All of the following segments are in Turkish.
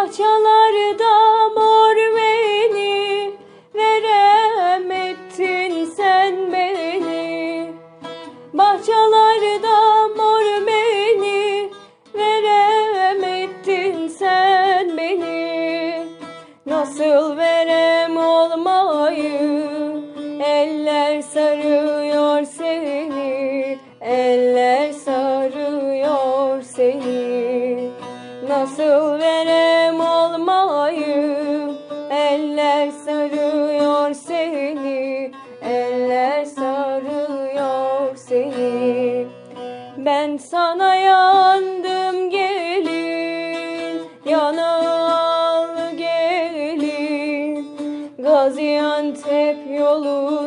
Bahçelerde mor beni Veremedin sen beni. Bahçelerde mor beni Veremedin sen beni. Nasıl verem olmayı Eller sarıyor Nasıl verem olmayı? Eller sarıyor seni Eller sarıyor seni. Ben sana yandım gelin Yanalı gelin. Gaziantep yolunda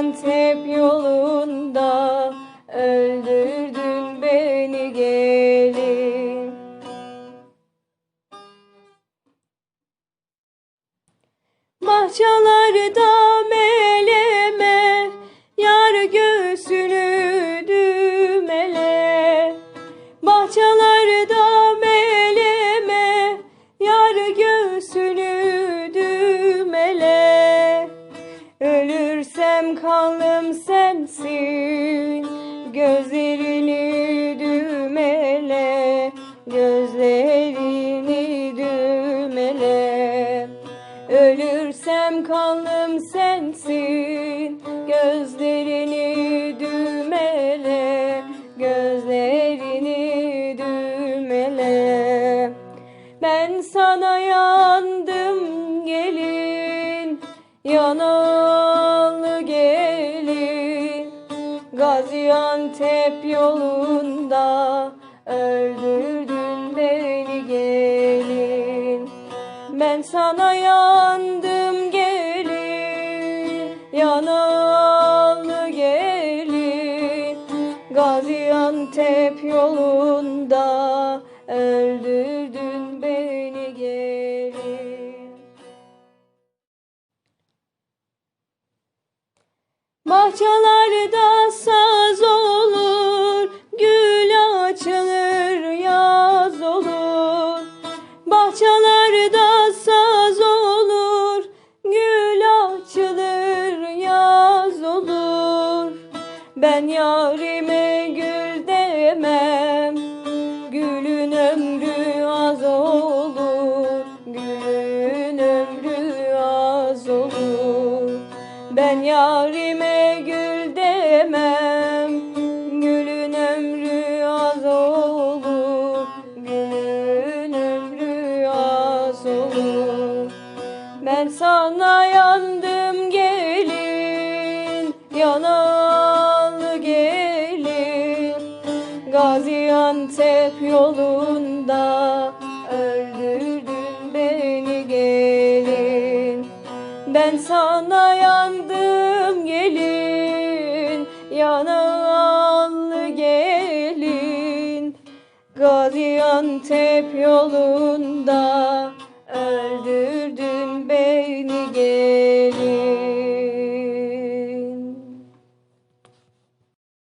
Gaziantep yolunda Öldürdün beni gelin. Bahçelerde Kanlım sensin Gözlerini dümele Gözlerini dümele Ölürsem kanlım sensin Gözlerini dümele Gözlerini dümele Ben sana yandım gelin Yanalı gelin Gaziantep yolunda Öldürdün beni gelin. Ben sana yandım gelin, yanalı gelin, Gaziantep yolunda öldürdün Bahçelerde saz olur, gül açılır, yaz olur. Bahçelerde saz olur, gül açılır, yaz olur. Ben yarime Ben yarime gül demem, gülün ömrü az olur, gülün ömrü az olur. Ben sana yandım gelin, yanalı gelin, Gaziantep yolunda Ben sana yandım gelin, yanalı gelin, Gaziantep yolunda